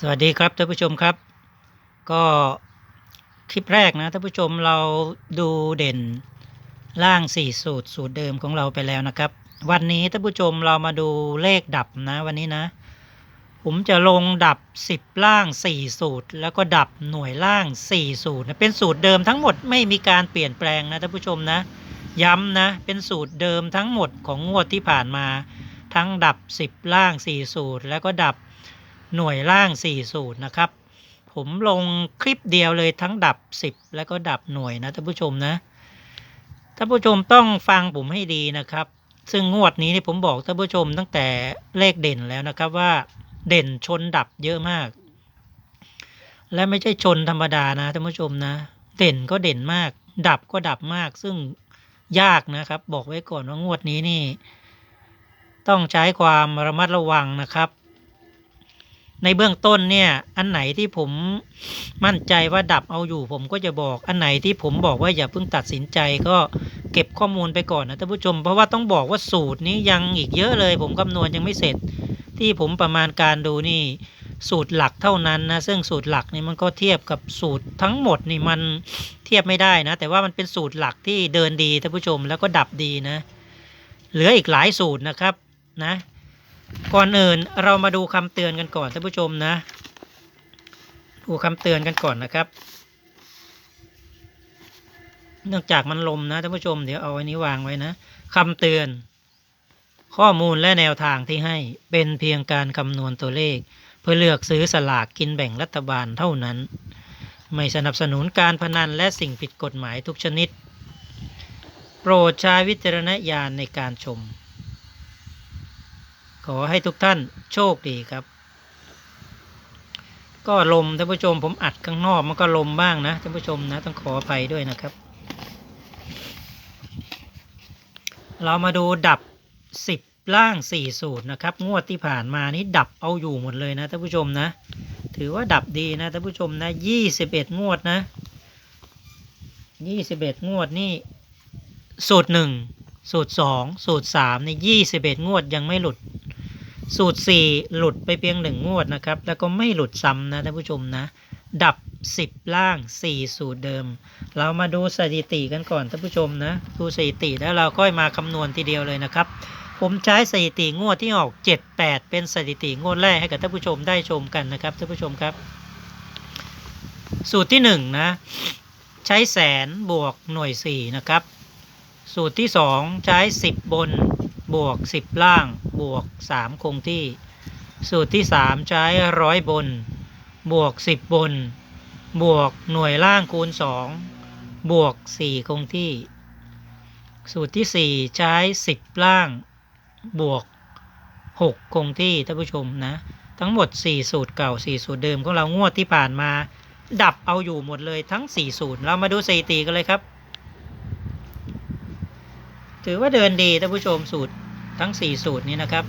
สวัสดีครับท่านผู้ชมครับ ก็คลิปแรกนะท่านผู้ชมเราดูเด่นล่าง 4 สูตรสูตรเดิมของเราไปแล้วนะครับ วันนี้ท่านผู้ชมเรามาดูเลขดับนะวันนี้นะ ผมจะลงดับ 10 ล่าง 4 สูตร แล้วก็ดับหน่วยล่าง 4 สูตรนะเป็นสูตรเดิมทั้งหมดไม่มีการเปลี่ยนแปลงนะท่านผู้ชมนะ ย้ำนะเป็นสูตรเดิมทั้งหมดของงวดที่ผ่านมา ทั้งดับ 10 ล่าง 4 สูตร แล้วก็ดับ หน่วยล่าง 4 สูตรนะครับ ผมลงคลิปเดียวเลยทั้งดับ 10 แล้วก็ดับหน่วยนะท่านผู้ชมนะท่านผู้ชมต้องฟังผมให้ดีนะครับ ซึ่งงวดนี้นี่ผมบอกท่านผู้ชมตั้งแต่เลขเด่นแล้วนะครับว่าเด่นชนดับเยอะมาก และไม่ใช่ชนธรรมดานะท่านผู้ชมนะ เด่นก็เด่นมาก ดับก็ดับมาก ซึ่งยากนะครับ บอกไว้ก่อนว่างวดนี้นี่ ต้องใช้ความระมัดระวังนะครับ ในเบื้องต้นเนี่ย อันไหนที่ผมมั่นใจว่าดับเอาอยู่ ผมก็จะบอก อันไหนที่ผมบอกว่าอย่าเพิ่งตัดสินใจก็เก็บข้อมูลไปก่อนนะท่านผู้ชม เพราะว่าต้องบอกว่าสูตรนี้ยังอีกเยอะเลย ผมคำนวณยังไม่เสร็จ ที่ผมประมาณการดูนี่ สูตรหลักเท่านั้นนะซึ่งสูตรหลักนี่มันก็เทียบกับสูตรทั้งหมดนี่มันเทียบไม่ได้นะ แต่ว่ามันเป็นสูตรหลักที่เดินดีท่านผู้ชมแล้วก็ดับดีนะ เหลืออีกหลายสูตรนะครับนะ ก่อนอื่นเรามาดูคำเตือนกันก่อนท่านผู้ชมนะ ดูคำเตือนกันก่อนนะครับ เนื่องจากมันลมนะท่านผู้ชมเดี๋ยวเอาไว้นี้วางไว้นะคำเตือน ข้อมูลและแนวทางที่ให้เป็นเพียงการคำนวณตัวเลข เพื่อเลือกซื้อสลากกินแบ่งรัฐบาลเท่านั้น ไม่สนับสนุนการพนันและสิ่งผิดกฎหมายทุกชนิด โปรดใช้วิจารณญาณในการชม ขอให้ทุกท่านโชคดีครับ ก็ลมท่านผู้ชมผมอัดข้างนอกมันก็ลมบ้างนะท่านผู้ชมนะต้องขออภัยด้วยนะครับ เรามาดูดับสิบล่างสี่สูตรนะครับ งวดที่ผ่านมานี้ดับเอาอยู่หมดเลยนะท่านผู้ชมนะ ถือว่าดับดีนะท่านผู้ชมนะยี่สิบเอ็ดงวดนะยี่สิบเอ็ดงวดนี่สูตรหนึ่งสูตรสองสูตรสามในยี่สิบเอ็ดงวดยังไม่หลุด สูตรสี่หลุดไปเพียงหนึ่งงวดนะครับ แล้วก็ไม่หลุดซ้ำนะท่านผู้ชมนะ ดับสิบล่างสี่สูตรเดิม เรามาดูสถิติกันก่อนท่านผู้ชมนะ ดูสถิติแล้วเราก็มาคำนวณทีเดียวเลยนะครับ ผมใช้สถิติงวดที่ออก 78 เป็นสถิติงวดแรกให้กับท่านผู้ชมได้ชมกันนะครับท่านผู้ชมครับ สูตรที่ 1 นะ ใช้แสนบวกหน่วย4นะครับ สูตรที่ 2 ใช้ 10 บน บวก 10 ล่าง บวก 3 คงที่ สูตรที่ 3 ใช้ร้อยบน บวก 10 บน บวกหน่วยล่างคูณ 2 บวก 4 คงที่ สูตรที่ 4 ใช้ 10 ล่าง บวก 6 คงที่ท่านผู้ชมนะ ทั้งหมด 4 สูตรเก่า 4 สูตรเดิมของเรางวดที่ผ่านมา ดับเอาอยู่หมดเลยทั้ง 4 สูตร เรามาดูสถิติกันเลยครับ ถือว่าเดินดีท่านผู้ชมสูตรทั้ง 4 สูตรนี้นะครับ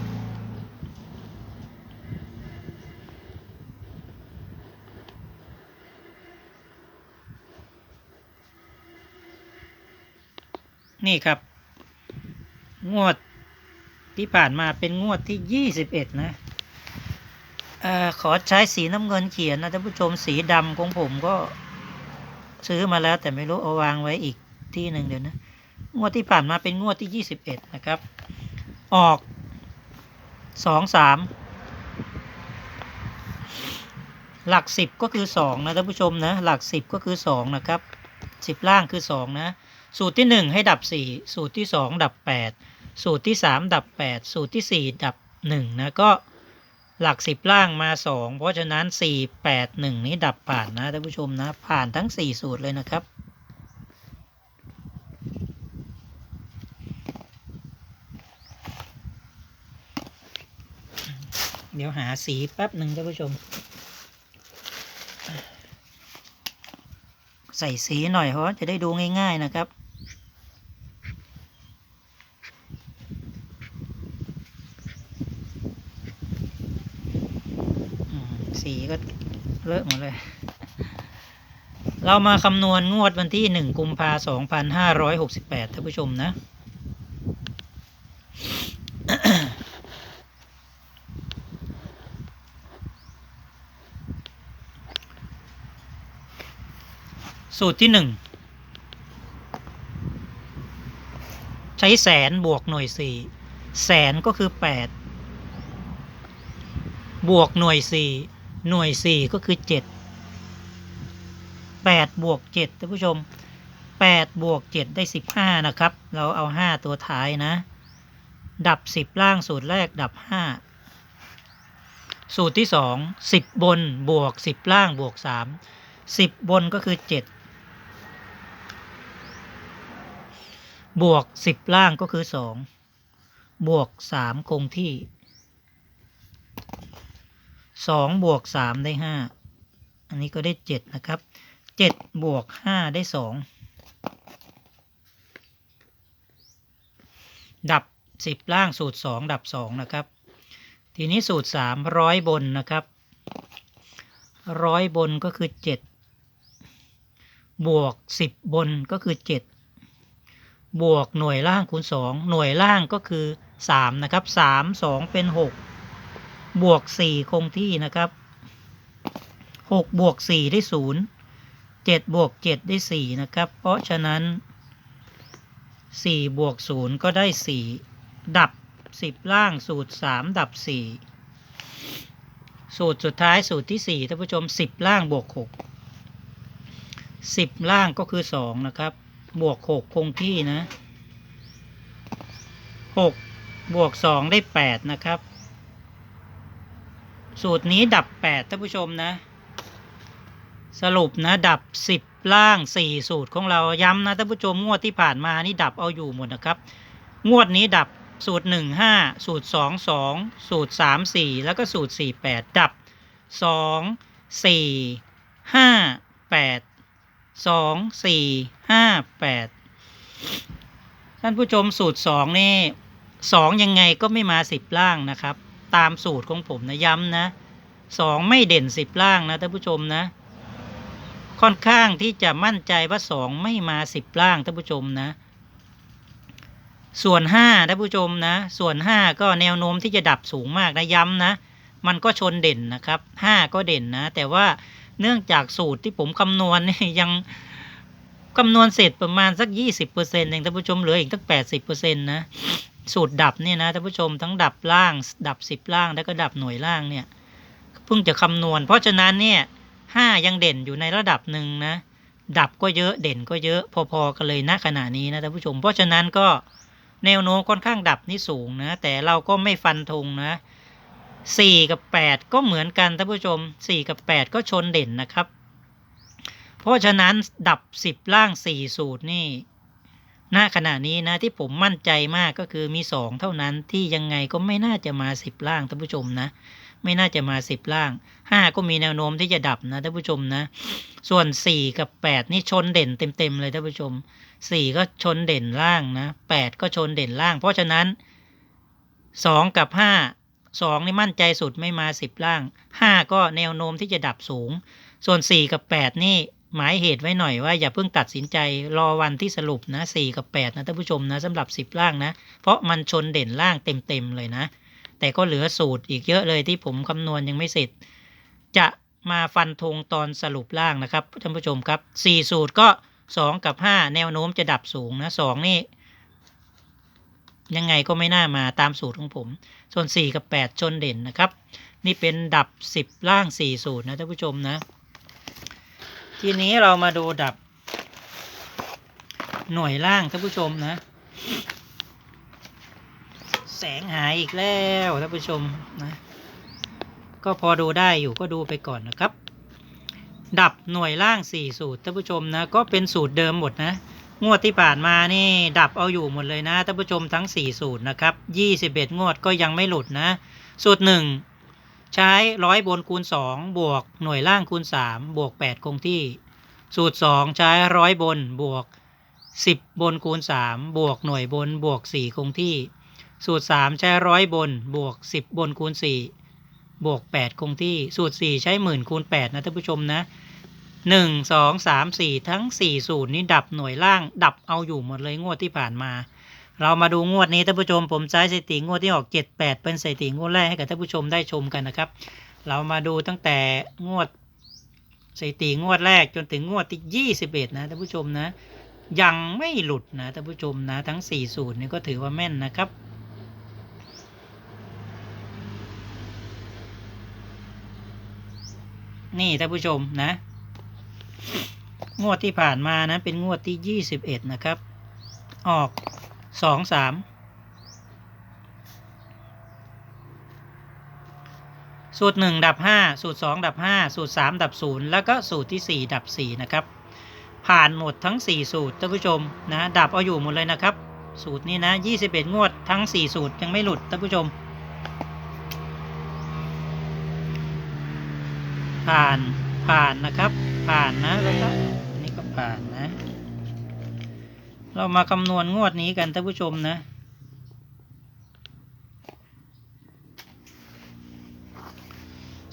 นี่ครับ งวดที่ผ่านมาเป็นงวดที่ยี่สิบเอ็ดนะอขอใช้สีน้ำเงินเขียนนะท่านผู้ชมสีดำของผมก็ซื้อมาแล้วแต่ไม่รู้เอาวางไว้อีกที่หนึ่งเดี๋ยวนะ งวดที่ผ่านมาเป็นงวดที่ยี่สิบเอ็ดนะครับ ออกสองสามหลักสิบก็คือสองนะท่านผู้ชมนะ หลักสิบก็คือสองนะครับสิบล่างคือสองนะ สูตรที่หนึ่งให้ดับสี่สูตรที่สองดับแปดสูตรที่สามดับแปดสูตรที่สี่ดับหนึ่งนะก็หลักสิบล่างมาสองเพราะฉะนั้นสี่แปดหนึ่งนี้ดับผ่านนะท่านผู้ชมนะ ผ่านทั้งสี่สูตรเลยนะครับ เดี๋ยวหาสีแป๊บหนึ่งท่านผู้ชม ใส่สีหน่อยเพราะจะได้ดูง่าย ๆนะครับสีก็เลอะหมดเลย เรามาคำนวณงวดวันที่หนึ่งกุมภาสองพันห้าร้อยหกสิบแปดท่านผู้ชมนะ สูตรที่หนึ่งใช้แสนบวกหน่วยสี่แสนก็คือแปดบวกหน่วยสี่หน่วยสี่ก็คือเจ็ดแปดบวกเจ็ดท่านผู้ชมแปดบวกเจ็ดได้สิบห้านะครับ เราเอาห้าตัวท้ายนะ ดับสิบล่างสูตรแรกดับห้าสูตรที่สองสิบบนบวกสิบล่างบวกสามสิบบนก็คือเจ็ด บวกสิบล่างก็คือสองบวกสามคงที่สองบวกสามได้ห้าอันนี้ก็ได้เจ็ดนะครับเจ็ดบวกห้าได้สองดับสิบล่างสูตรสองดับสองนะครับ ทีนี้สูตรสามร้อยบนนะครับร้อยบนก็คือเจ็ดบวกสิบบนก็คือเจ็ด บวกหน่วยล่างคูณสองหน่วยล่างก็คือสามนะครับสามสองเป็นหกบวกสี่คงที่นะครับหกบวกสี่ได้ศูนย์เจ็ดบวกเจ็ดได้สี่นะครับ เพราะฉะนั้นสี่บวกศูนย์ก็ได้สี่ดับสิบล่างสูตรสามดับสี่สูตรสุดท้ายสูตรที่สี่ท่านผู้ชมสิบล่างบวกหกสิบล่างก็คือสองนะครับ บวกหกคงที่นะหกบวกสองได้แปดนะครับ สูตรนี้ดับแปดท่านผู้ชมนะ สรุปนะ ดับสิบล่างสี่สูตรของเราย้ำนะท่านผู้ชมงวดที่ผ่านมานี่ดับเอาอยู่หมดนะครับ งวดนี้ดับสูตรหนึ่งห้าสูตรสองสองสูตรสามสี่แล้วก็สูตรสี่แปดดับสองสี่ห้าแปดสองสี่ ห้าแปดท่านผู้ชมสูตรสองนี่สองยังไงก็ไม่มาสิบล่างนะครับ ตามสูตรของผมนะย้ำนะสองไม่เด่นสิบล่างนะท่านผู้ชมนะ ค่อนข้างที่จะมั่นใจว่าสองไม่มาสิบล่างท่านผู้ชมนะ ส่วนห้าท่านผู้ชมนะ ส่วนห้าก็แนวโน้มที่จะดับสูงมากนะย้ำนะ มันก็ชนเด่นนะครับห้าก็เด่นนะ แต่ว่าเนื่องจากสูตรที่ผมคำนวณนี่ยัง คำนวณเสร็จประมาณสักยี่สิบเปอร์เซ็นต์เองท่านผู้ชมเหลืออีกตั้งแปดสิบเปอร์เซ็นต์นะสูตรดับเนี่ยนะท่านผู้ชมทั้งดับล่าง ดับสิบล่างแล้วก็ดับหน่วยล่างเนี่ยเพิ่งจะคำนวณ เพราะฉะนั้นเนี่ยห้ายังเด่นอยู่ในระดับหนึ่งนะ ดับก็เยอะเด่นก็เยอะพอๆกันเลยณขณะนี้นะท่านผู้ชม เพราะฉะนั้นก็แนวโน้มค่อนข้างดับนี่สูงนะ แต่เราก็ไม่ฟันธงนะสี่กับแปดก็เหมือนกันท่านผู้ชมสี่กับแปดก็ชนเด่นนะครับ ราะฉะนั้นดับสิบล่างสี่สูตรนี่ณขณะนี้นะที่ผมมั่นใจมากก็คือมีสองเท่านั้นที่ยังไงก็ไม่น่าจะมาสิบล่างท่านผู้ชมนะ ไม่น่าจะมาสิบล่างห้าก็มีแนวโน้มที่จะดับนะท่านผู้ชมนะ ส่วนสี่กับแปดนี่ชนเด่นเต็มๆเลยท่านผู้ชมสี่ก็ชนเด่นล่างนะแปดก็ชนเด่นล่าง เพราะฉะนั้นสองกับห้าสองนี่มั่นใจสุดไม่มาสิบล่างห้าก็แนวโน้มที่จะดับสูง ส่วนสี่กับแปดนี่ หมายเหตุไว้หน่อยว่าอย่าเพิ่งตัดสินใจรอวันที่สรุปนะสี่กับแปดนะท่านผู้ชมนะสำหรับสิบล่างนะ เพราะมันชนเด่นล่างเต็มๆเลยนะ แต่ก็เหลือสูตรอีกเยอะเลยที่ผมคำนวณยังไม่เสร็จ จะมาฟันธงตอนสรุปล่างนะครับท่านผู้ชมครับสี่สูตรก็สองกับห้าแนวโน้มจะดับสูงนะสองนี่ยังไงก็ไม่น่ามาตามสูตรของผม ส่วนสี่กับแปดชนเด่นนะครับ นี่เป็นดับสิบล่างสี่สูตรนะท่านผู้ชมนะ ทีนี้เรามาดูดับ หน่วยล่างท่านผู้ชมนะ แสงหายอีกแล้วท่านผู้ชมนะ ก็พอดูได้อยู่ก็ดูไปก่อนนะครับ ดับหน่วยล่างสี่สูตรท่านผู้ชมนะ ก็เป็นสูตรเดิมหมดนะ งวดที่ผ่านมานี่ดับเอาอยู่หมดเลยนะท่านผู้ชมทั้งสี่สูตรนะครับยี่สิบเอ็ดงวดก็ยังไม่หลุดนะ สูตรหนึ่ง ใช้ร้อยบนคูณสองบวกหน่วยล่างคูณสามบวกแปดคงที่ สูตรสองใช้ร้อยบนบวกสิบบนคูณสามบวกหน่วยบนบวกสี่คงที่ สูตรสามใช้ร้อยบนบวกสิบบนคูณสี่บวกแปดคงที่ สูตรสี่ใช้หมื่นคูณแปดนะท่านผู้ชมนะหนึ่งสองสามสี่ทั้งสี่สูตรนี้ดับหน่วยล่างดับเอาอยู่หมดเลยงวดที่ผ่านมา เรามาดูงวดนี้ท่านผู้ชม ผมใช้สถิติงวดที่ออกเจ็ดแปดเป็นสถิติงวดแรกให้กับท่านผู้ชมได้ชมกันนะครับ เรามาดูตั้งแต่งวดสถิติงวดแรกจนถึงงวดที่21 นะท่านผู้ชมนะ ยังไม่หลุดนะท่านผู้ชมนะทั้ง4สูตรนี่ก็ถือว่าแม่นนะครับนี่ท่านผู้ชมนะ งวดที่ผ่านมานะเป็นงวดที่ 21 นะครับ ออก 2 3สูตร 1 ดับ 5 สูตร 2 ดับ 5 สูตร 3 ดับ 0 แล้วก็สูตรที่ 4 ดับ 4 นะครับ ผ่านหมดทั้ง 4 สูตรท่านผู้ชมนะดับเอาอยู่หมดเลยนะครับ สูตรนี้นะ 21 งวดทั้ง 4 สูตรยังไม่หลุดท่านผู้ชม ผ่านผ่านนะครับ ผ่านนะแล้วก็อันนี่ก็ผ่านนะ เรามาคำนวณงวดนี้กันท่านผู้ชมนะ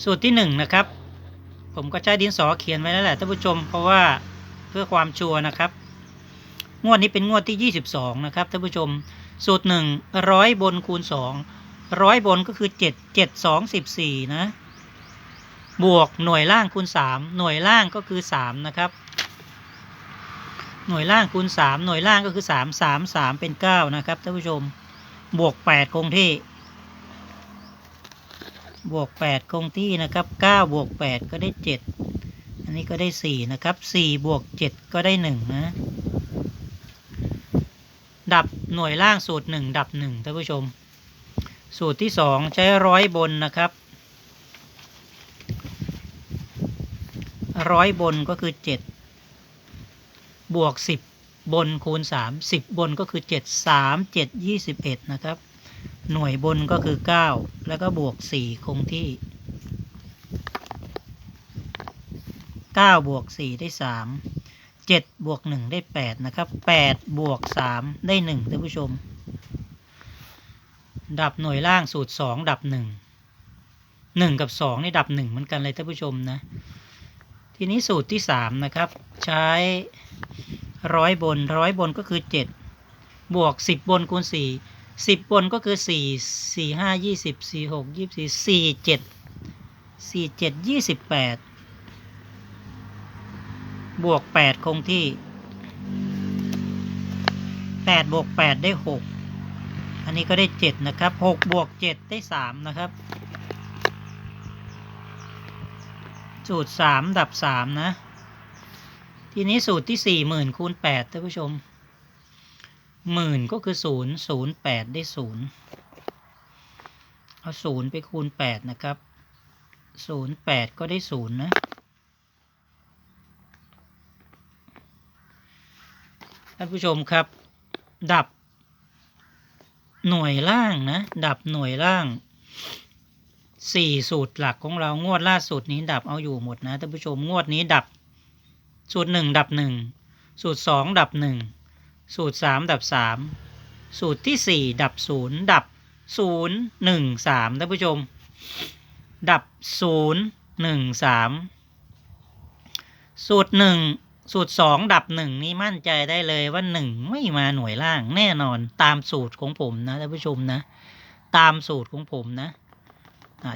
สูตรที่หนึ่งนะครับ ผมก็ใช้ดินสอเขียนไว้แล้วแหละท่านผู้ชม เพราะว่าเพื่อความชัวร์นะครับ งวดนี้เป็นงวดที่ 22 นะครับท่านผู้ชม สูตรหนึ่งร้อยบนคูณสองร้อยบนก็คือเจ็ดเจ็ดสองสิบสี่นะ บวกหน่วยล่างคูณสามหน่วยล่างก็คือสามนะครับ หน่วยล่างคูณสามหน่วยล่างก็คือสามสามสามเป็นเก้านะครับท่านผู้ชม บวกแปดคงที่ บวกแปดคงที่นะครับเก้าบวกแปดก็ได้เจ็ดอันนี้ก็ได้สี่นะครับสี่บวกเจ็ดก็ได้หนึ่งนะ ดับหน่วยล่างสูตรหนึ่งดับหนึ่งท่านผู้ชม สูตรที่สองใช้ร้อยบนนะครับร้อยบนก็คือเจ็ด บวกสิบบนคูณสามสิบบนก็คือเจ็ดสามเจ็ดยี่สิบเอ็ดนะครับ หน่วยบนก็คือเก้าแล้วก็บวกสี่คงที่เก้าบวกสี่ได้สามเจ็ดบวกหนึ่งได้แปดนะครับแปดบวกสามได้หนึ่งท่านผู้ชม ดับหน่วยล่างสูตรสองดับหนึ่งหนึ่งกับสองนี่ดับหนึ่งเหมือนกันเลยท่านผู้ชมนะ ทีนี้สูตรที่สามนะครับ ใช้ร้อยบนร้อยบนก็คือเจ็ดบวกสิบบนคูณสี่สิบบนก็คือสี่สี่ห้ายี่สิบสี่หกยี่สี่สี่เจ็ดสี่เจ็ดยี่สิบแปดบวกแปดคงที่แปดบวกแปดได้หกอันนี้ก็ได้เจ็ดนะครับหกบวกเจ็ดได้สามนะครับ สูตรสามดับสามนะ ทีนี้สูตรที่สี่หมื่นคูณแปดท่านผู้ชมหมื่นก็คือศูนย์ศูนย์แปดได้ศูนย์เอาศูนย์ไปคูณแปดนะครับศูนย์แปดก็ได้ศูนย์นะท่านผู้ชมครับ ดับหน่วยล่างนะ ดับหน่วยล่าง สี่สูตรหลักของเรางวดล่าสุดนี้ดับเอาอยู่หมดนะท่านผู้ชมงวดนี้ดับ สูตรหนึ่งดับหนึ่งสูตรสองดับหนึ่งสูตรสามดับสามสูตรที่สี่ดับศูนย์ดับศูนย์หนึ่งสามท่านผู้ชม ดับศูนย์หนึ่งสามสูตรหนึ่งสูตรสองดับหนึ่งนี่มั่นใจได้เลยว่าหนึ่งไม่มาหน่วยล่างแน่นอนตามสูตรของผมนะท่านผู้ชมนะ ตามสูตรของผมนะ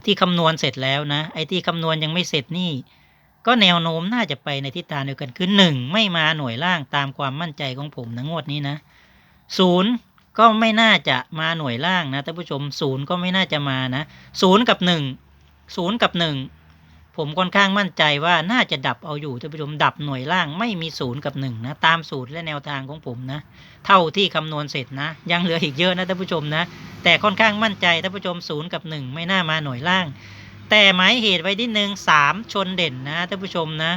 ที่คำนวณเสร็จแล้วนะ ไอ้ที่คำนวณยังไม่เสร็จนี่ ก็แนวโน้มน่าจะไปในทิศทางเดียวกันคือหนึ่งไม่มาหน่วยล่างตามความมั่นใจของผมนะงวดนี้นะศูนย์ก็ไม่น่าจะมาหน่วยล่างนะท่านผู้ชมศูนย์ก็ไม่น่าจะมานะศูนย์กับหนึ่งศูนย์กับหนึ่ง ผมค่อนข้างมั่นใจว่าน่าจะดับเอาอยู่ท่านผู้ชมดับหน่วยล่างไม่มีศูนย์กับหนึ่งนะตามสูตรและแนวทางของผมนะ เท่าที่คำนวณเสร็จนะ ยังเหลืออีกเยอะนะท่านผู้ชมนะ แต่ค่อนข้างมั่นใจท่านผู้ชมศูนย์กับหนึ่งไม่น่ามาหน่วยล่าง แต่หมายเหตุไว้ที่หนึ่งสามชนเด่นนะท่านผู้ชมนะ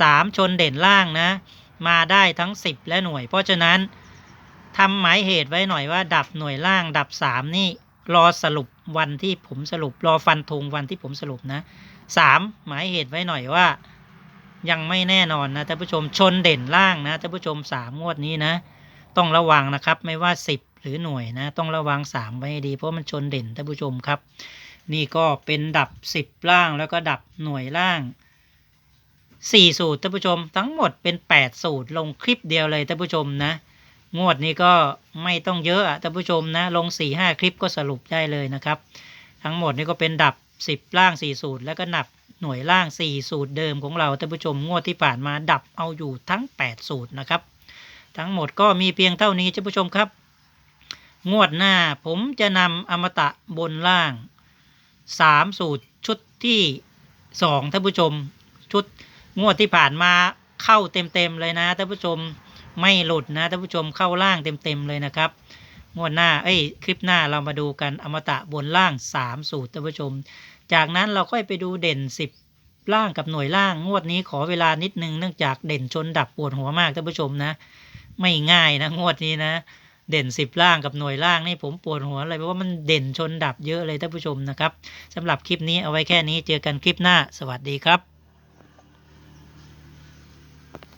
สามชนเด่นล่างนะ มาได้ทั้งสิบและหน่วย เพราะฉะนั้นทำหมายเหตุไว้หน่อยว่า ดับหน่วยล่าง ดับสามนี่รอสรุปวันที่ผมสรุป รอฟันธงวันที่ผมสรุปนะ สามหมายเหตุไว้หน่อยว่า ยังไม่แน่นอนนะท่านผู้ชมชนเด่นล่างนะท่านผู้ชมสามงวดนี้นะ ต้องระวังนะครับไม่ว่าสิบหรือหน่วยนะ ต้องระวังสามไว้ให้ดี เพราะมันชนเด่นท่านผู้ชมครับ นี่ก็เป็นดับสิบล่างแล้วก็ดับหน่วยล่างสี่สูตรท่านผู้ชม ทั้งหมดเป็นแปดสูตรลงคลิปเดียวเลยท่านผู้ชมนะงวดนี้ก็ไม่ต้องเยอะอะท่านผู้ชมนะ ลงสี่ห้าคลิปก็สรุปได้เลยนะครับ ทั้งหมดนี่ก็เป็นดับ สิบล่างสี่สูตร แล้วก็ดับหน่วยล่าง 4 สูตรเดิมของเราท่านผู้ชมงวดที่ผ่านมาดับเอาอยู่ทั้ง 8 สูตรนะครับ ทั้งหมดก็มีเพียงเท่านี้ท่านผู้ชมครับ งวดหน้าผมจะนำอมตะบนล่าง 3 สูตรชุดที่ 2ท่านผู้ชม ชุดงวดที่ผ่านมาเข้าเต็มๆเลยนะท่านผู้ชมไม่หลุดนะท่านผู้ชมเข้าล่างเต็มๆเลยนะครับ งวดหน้า เอ้ย คลิปหน้าเรามาดูกันอมตะบนล่าง 3 สูตรท่านผู้ชม จากนั้นเราค่อยไปดูเด่น 10 ล่างกับหน่วยล่าง งวดนี้ขอเวลานิดนึงเนื่องจากเด่นชนดับปวดหัวมากท่านผู้ชมนะ ไม่ง่ายนะงวดนี้นะ เด่น 10 ล่างกับหน่วยล่างนี่ผมปวดหัวเลยเพราะว่ามันเด่นชนดับเยอะเลยท่านผู้ชมนะครับสำหรับคลิปนี้เอาไว้แค่นี้เจอกันคลิปหน้า สวัสดีครับ